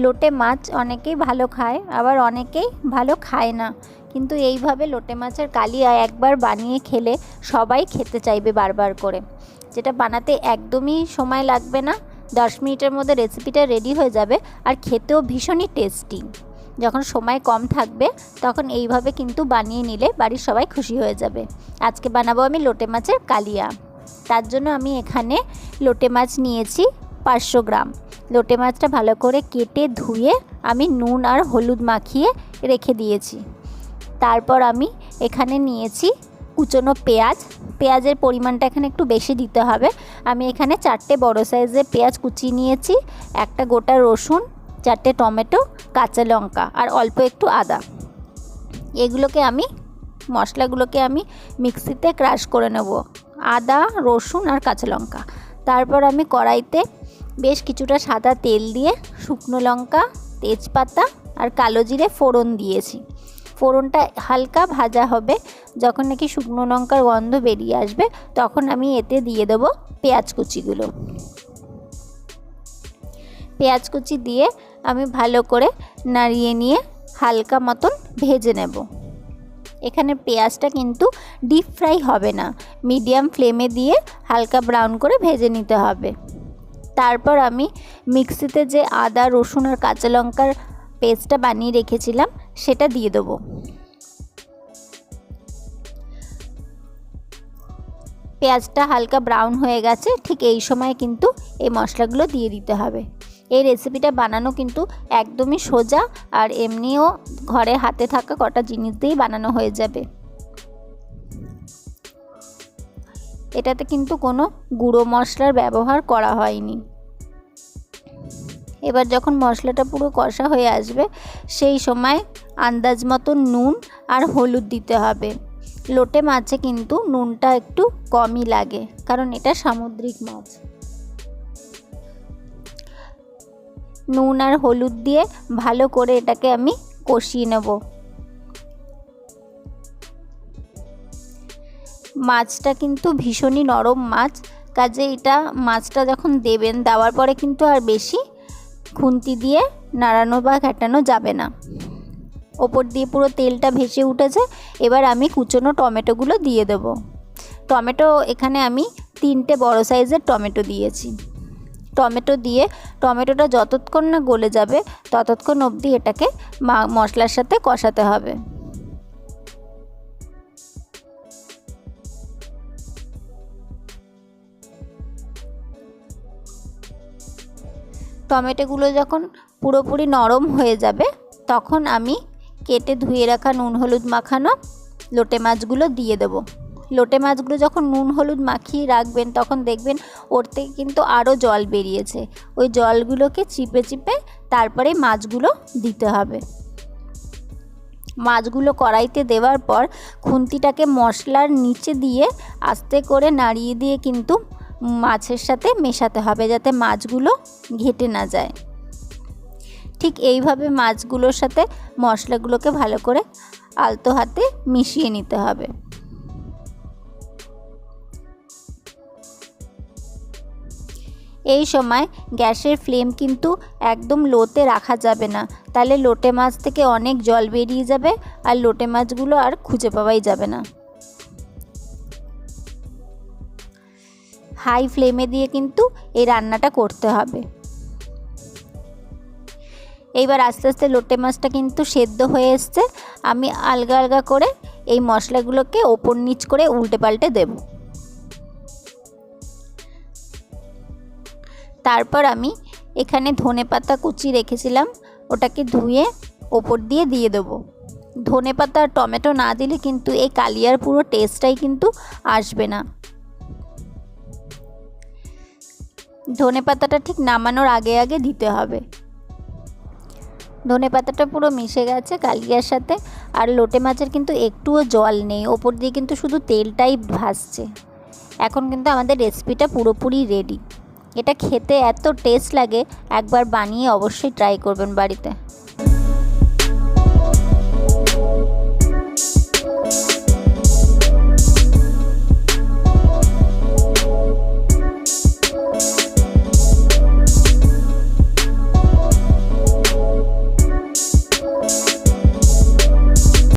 লোটে মাছ অনেকেই ভালো খায়, আবার অনেকেই ভালো খায় না। কিন্তু এইভাবে লোটে মাছের কালিয়া একবার বানিয়ে খেলে সবাই খেতে চাইবে বারবার করে। যেটা বানাতে একদমই সময় লাগবে না, দশ মিনিটের মধ্যে রেসিপিটা রেডি হয়ে যাবে আর খেতেও ভীষণই টেস্টি যখন সময় কম থাকবে, তখন এইভাবে কিন্তু বানিয়ে নিলে বাড়ির সবাই খুশি হয়ে যাবে। আজকে বানাবো আমি লোটে মাছের কালিয়া। তার জন্য আমি এখানে লোটে মাছ নিয়েছি পাঁচশো গ্রাম। লোটে মাছটা ভালো করে কেটে ধুয়ে আমি নুন আর হলুদ মাখিয়ে রেখে দিয়েছি। তারপর আমি এখানে নিয়েছি কুচনো পেঁয়াজ। পেঁয়াজের পরিমাণটা এখানে একটু বেশি দিতে হবে। আমি এখানে চারটে বড় সাইজের পেঁয়াজ কুচিয়ে নিয়েছি, একটা গোটা রসুন, চারটে টমেটো, কাঁচা লঙ্কা আর অল্প একটু আদা। এগুলোকে আমি, মশলাগুলোকে আমি মিক্সিতে ক্রাশ করে নেব। আদা, রসুন আর কাঁচা লঙ্কা। তারপর আমি কড়াইতে বেশ কিছুটা সাদা তেল দিয়ে শুকনো লঙ্কা, তেজপাতা আর কালো জিরে ফোড়ন দিয়েছি। ফোড়নটা হালকা ভাজা হবে। যখন নাকি শুকনো লঙ্কার গন্ধ বেরিয়ে আসবে, তখন আমি এতে দিয়ে দেবো পেঁয়াজ কুচিগুলো। পেঁয়াজ কুচি দিয়ে আমি ভালো করে নাড়িয়ে নিয়ে হালকা মতন ভেজে নেব। এখানে পেঁয়াজটা কিন্তু ডিপ ফ্রাই হবে না। মিডিয়াম ফ্লেমে দিয়ে হালকা ব্রাউন করে ভেজে নিতে হবে। তারপর আমি মিক্সিতে যে আদা, রসুন আর কাঁচা লঙ্কার পেস্টটা বানিয়ে রেখেছিলাম, সেটা দিয়ে দেবো। পেঁয়াজটা হালকা ব্রাউন হয়ে গেছে, ঠিক এই সময় কিন্তু এই মশলাগুলো দিয়ে দিতে হবে। এই রেসিপিটা বানানো কিন্তু একদমই সোজা আর এমনিও ঘরে হাতে থাকা কটা জিনিস দিয়েই বানানো হয়ে যাবে। এটাতে কিন্তু কোনো গুঁড়ো মশলার ব্যবহার করা হয়নি। এবার যখন মশলাটা পুরো কষা হয়ে আসবে, সেই সময় আন্দাজ মতো নুন আর হলুদ দিতে হবে। লোটে মাছে কিন্তু নুনটা একটু কমই লাগে, কারণ এটা সামুদ্রিক মাছ। নুন আর হলুদ দিয়ে ভালো করে এটাকে আমি কষিয়ে নেব। মাছটা কিন্তু ভীষণই নরম মাছ। কাজে এটা মাছটা যখন দেবেন, দেওয়ার পরে কিন্তু আর বেশি খুন্তি দিয়ে নাড়ানো বা ঘাটানো যাবে না। ওপর দিয়ে পুরো তেলটা ভেসে উঠেছে, এবার আমি কুচনো টমেটোগুলো দিয়ে দেবো। টমেটো এখানে আমি তিনটে বড় সাইজের টমেটো দিয়েছি। টমেটো দিয়ে, টমেটোটা যতক্ষণ না গলে যাবে, ততক্ষণ অবধি এটাকে মশলার সাথে কষাতে হবে। টমেটোগুলো যখন পুরোপুরি নরম হয়ে যাবে, তখন আমি কেটে ধুয়ে রাখা নুন হলুদ মাখানো লোটে মাছগুলো দিয়ে দেবো। লোটে মাছগুলো যখন নুন হলুদ মাখিয়ে রাখবেন, তখন দেখবেন ওর থেকে কিন্তু আরও জল বেরিয়েছে। ওই জলগুলোকে চিপে চিপে তারপরে মাছগুলো দিতে হবে। মাছগুলো কড়াইতে দেওয়ার পর খুন্তিটাকে মশলার নিচে দিয়ে আস্তে করে নাড়িয়ে দিয়ে কিন্তু মাছের সাথে মেশাতে হবে যাতে মাছগুলো ঘেটে না যায়। ঠিক এইভাবে মাছগুলোর সাথে মশলাগুলোকে ভালো করে আলতো হাতে মিশিয়ে নিতে হবে। এই সময় গ্যাসের ফ্লেম কিন্তু একদম লোতে রাখা যাবে না। তাহলে লোটে মাছ থেকে অনেক জল বেরিয়ে যাবে আর লোটে মাছগুলো আর খুঁজে পাওয়াই যাবে না। হাই ফ্লেমে দিয়ে কিন্তু এই রান্নাটা করতে হবে। এইবার আস্তে আস্তে লোটে মাছটা কিন্তু সেদ্ধ হয়ে এসছে। আমি আলগা আলগা করে এই মশলাগুলোকে ওপর নিচ করে উল্টে পাল্টে দেব। তারপর আমি এখানে ধনে পাতা কুচি রেখেছিলাম, ওটাকে ধুয়ে ওপর দিয়ে দিয়ে দেবো। ধনে পাতা টমেটো না দিলে কিন্তু এই কালিয়ার পুরো টেস্টটাই কিন্তু আসবে না। ধনে পাতাটা ঠিক নামানোর আগে আগে দিতে হবে। ধনে পাতাটা পুরো মিশে গেছে কালিয়ার সাথে, আর লোটে মাছের কিন্তু একটুও জল নেই, ওপর দিয়ে কিন্তু শুধু তেলটাই ভাসছে। এখন কিন্তু আমাদের রেসিপিটা পুরোপুরি রেডি এটা খেতে এত টেস্ট লাগে, একবার বানিয়ে অবশ্যই ট্রাই করবেন বাড়িতে।